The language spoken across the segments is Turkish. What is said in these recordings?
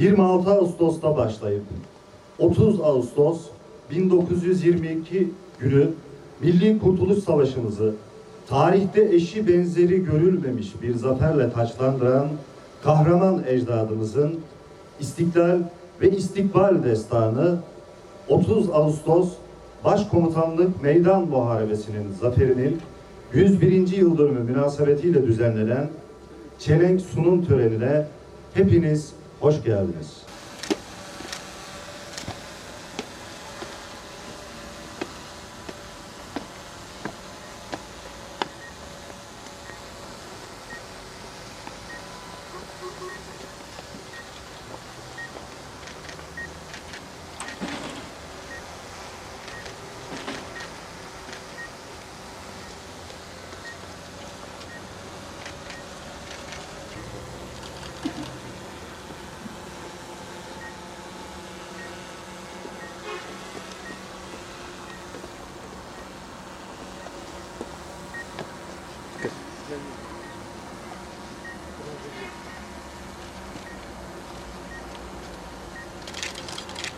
26 Ağustos'ta başlayıp 30 Ağustos 1922 günü Milli Kurtuluş Savaşımızı tarihte eşi benzeri görülmemiş bir zaferle taçlandıran kahraman ecdadımızın İstiklal ve İstikbal destanı 30 Ağustos Başkomutanlık Meydan Muharebesi'nin zaferinin 101. yıl dönümü münasebetiyle düzenlenen çelenk sunum törenine hepiniz hoş geldiniz.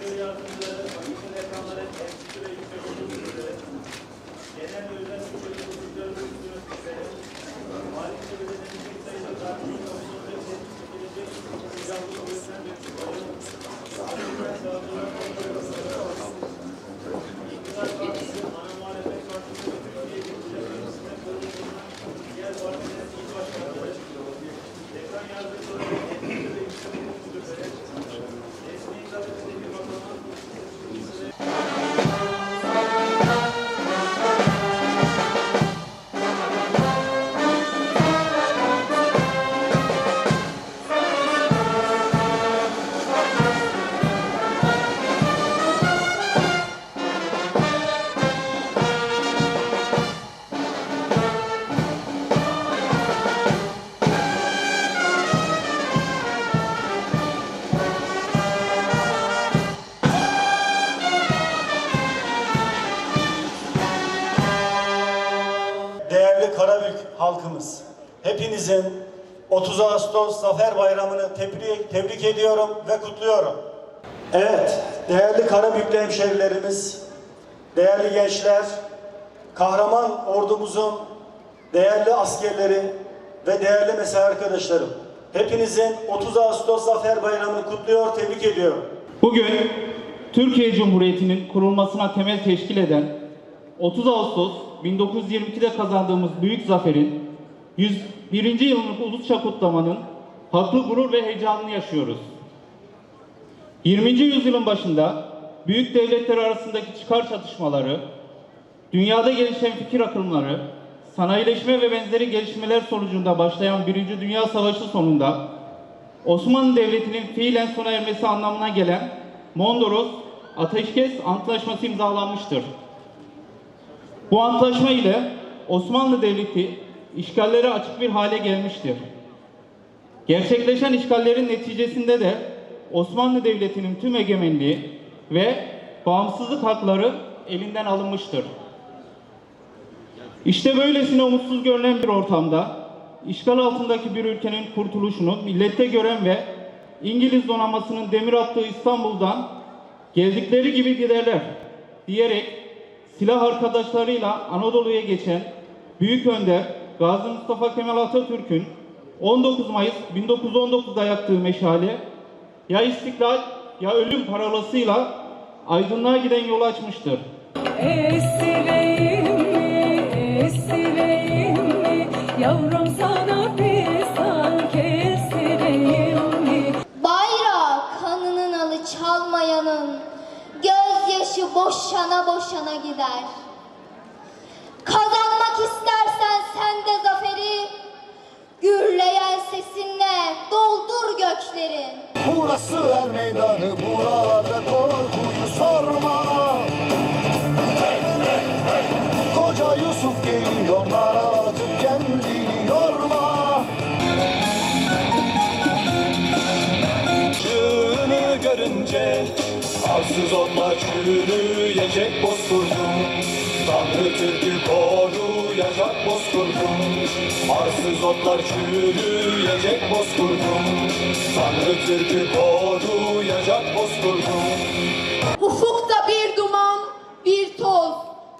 Değerli halkımız, hepinizin 30 Ağustos Zafer Bayramı'nı tebrik, tebrik ediyorum ve kutluyorum. Evet, değerli Karabüklü hemşerilerimiz, değerli gençler, kahraman ordumuzun değerli askerleri ve değerli mesai arkadaşlarım, hepinizin 30 Ağustos Zafer Bayramı'nı kutluyor, tebrik ediyorum. Bugün Türkiye Cumhuriyeti'nin kurulmasına temel teşkil eden 30 Ağustos 1922'de kazandığımız büyük zaferin 101. yılını ulusça kutlamanın haklı gurur ve heyecanını yaşıyoruz. 20. yüzyılın başında büyük devletler arasındaki çıkar çatışmaları, dünyada gelişen fikir akımları, sanayileşme ve benzeri gelişmeler sonucunda başlayan Birinci Dünya Savaşı sonunda Osmanlı Devleti'nin fiilen sona ermesi anlamına gelen Mondros Ateşkes Antlaşması imzalanmıştır. Bu antlaşma ile Osmanlı Devleti işgallere açık bir hale gelmiştir. Gerçekleşen işgallerin neticesinde de Osmanlı Devleti'nin tüm egemenliği ve bağımsızlık hakları elinden alınmıştır. İşte böylesine umutsuz görünen bir ortamda işgal altındaki bir ülkenin kurtuluşunu millette gören ve İngiliz donanmasının demir attığı İstanbul'dan geldikleri gibi giderler diyerek silah arkadaşlarıyla Anadolu'ya geçen Büyük Önder Gazi Mustafa Kemal Atatürk'ün 19 Mayıs 1919'da yaktığı meşale ya istiklal ya ölüm parolasıyla aydınlığa giden yolu açmıştır. Esireyim mi, esireyim mi, yavrum sana pistan kestireyim mi? Bayrağı kanının alı çalmayanın gözyaşı boşana boşana gider. Sen de zaferi gürleyen sesinle doldur gökleri. Burası er meydanı burada korkuyu sorma. Koca Yusuf geliyor artık kendini yorma. Şunu görünce arsız otlar çürüyecek bozkurdum Tanrı Türk'ü koruyacak bozkurdum Arsız otlar çürüyecek bozkurdum Tanrı Türk'ü koruyacak bozkurdum Ufukta bir duman, bir toz.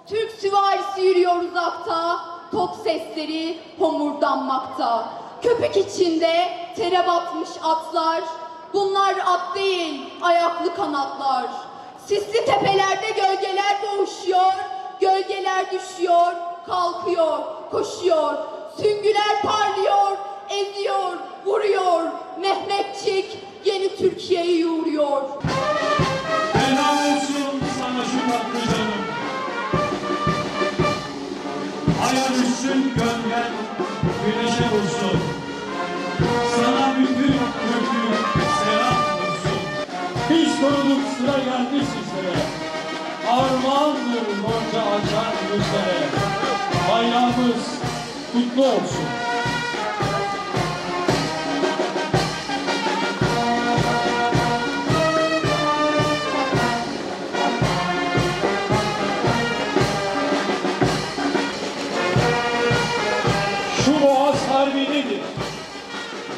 Türk süvarisi yürüyor uzakta. Top sesleri homurdanmakta. Köpek içinde tere batmış atlar. Bunlar at değil, ayaklı kanatlar. Sisli tepelerde gölgeler boğuşuyor. Gölgeler düşüyor, kalkıyor, koşuyor. Süngüler parlıyor, eziyor, vuruyor. Mehmetçik yeni Türkiye'yi yoğuruyor. Helal olsun sana şu tatlı canım. Aya düşsün gölgen, güneşe vursun. Sana bütün Türk'ü selam olsun. Biz koruduk sıra geldi sizlere. Armağandır gonca açar yüzlere. Bayrağımız kutlu olsun. Şu boğaz harbi nedir?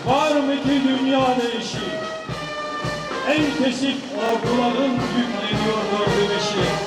Var mı ki dünyada eşi? En kesik orduların yükleniyor dördü beşi.